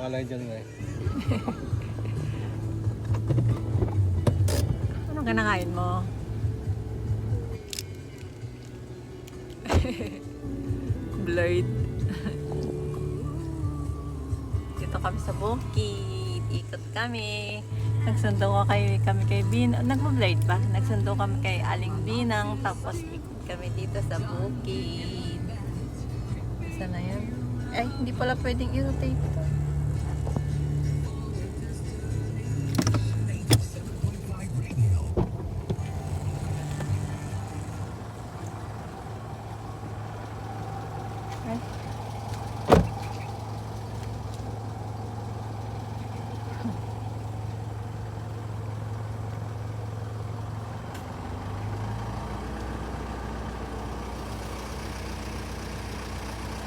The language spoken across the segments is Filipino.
palay dyan nga eh. Anong kinakain mo? Blurred. Dito kami sa bukid. Ikot kami. Nagsundo ko kay, kami kay Binang. Nagpa-blurred ba? Nagsundo kami kay Aling Binang. Tapos ikot kami dito sa bukid. Saan na yan? Ay, hindi pala pwedeng i-rotate ito.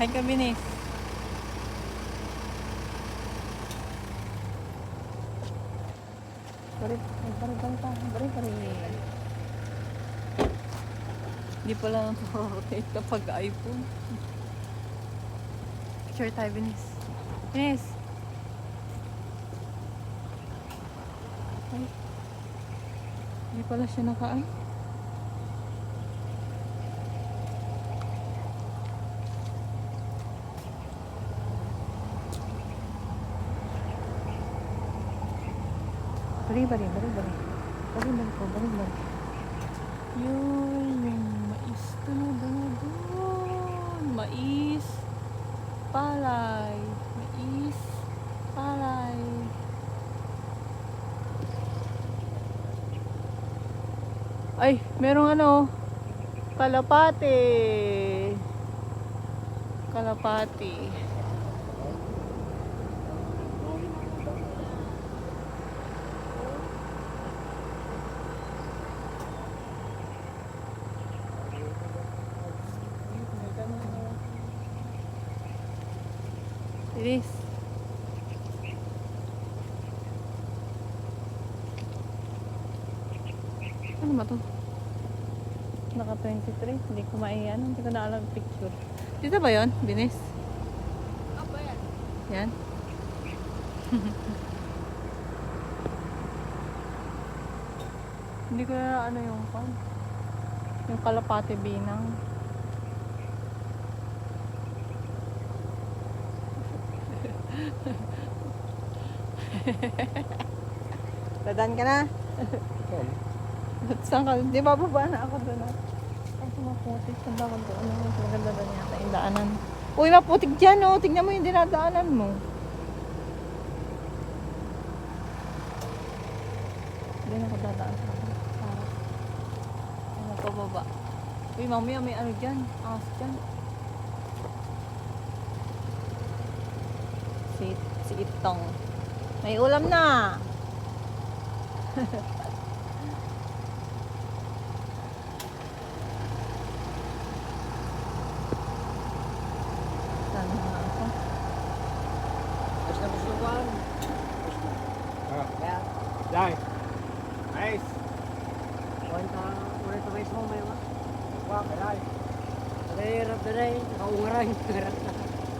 Hi kami ni. Bari, bari, bari, bari, bari. Hindi pala rotate kapag iPhone. Picture tayo, Binis. Binis! Ay. Hindi pala siya nakaan. Bari, bari, bari, bari. Bari, bari po, bari, bari. Yun, yung mais talaga na doon. Mais. Palay. Mais. Palay. Ay, merong ano, kalapate. Kalapati. Iris. Ano ba to? Naka 23. Hindi ko maiyan. Hindi ko na alam picture. Dito ba yon Binis? Apa yan? Yan. Hindi ko na ano yung pan. Yung kalapate binang. Dadan ka na? Saan ka? Di ba baba na ako doon? ah? Ang pumaputik. Sanda ko doon. Ano, mas maganda doon yata yung daanan. Uy, maputik dyan oh. Tingnan mo yung dinadaanan mo. Hindi na ako dadaan sa akin. Para. Ano pa baba. Uy, mamaya may ano dyan. Angas dyan. Si, si Itong. May ulam na. Dai. Nice. kwenta, ulit na kayo mo, may mga. Wah, kadai. Hirap na rin, nakaungaran, hirap na.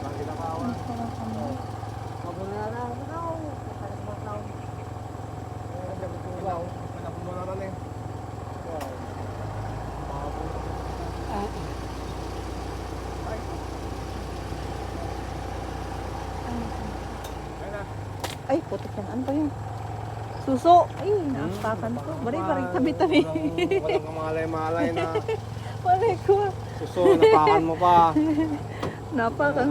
Bang kita kawa. Mas pala kami. Ay, putik yan. Ano ba yun? Suso. Ay, naapakan ko. Bari, bari, tabi-tabi. Walang, kamalay-malay na Bari ko. suso. Napakan mo pa. Napakan.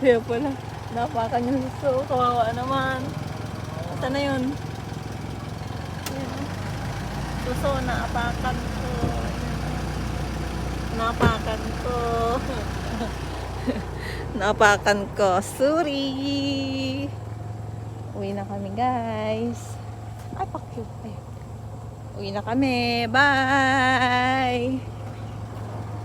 Kaya pala. Napakan yung. Kawawa naman. Saan na yun? Ayan. Suso, naapakan ko. Napakan ko. Napakan ko. Sorry. Uwi na kami, guys. Ay, pakyo. Ay. Uwi na kami. Bye!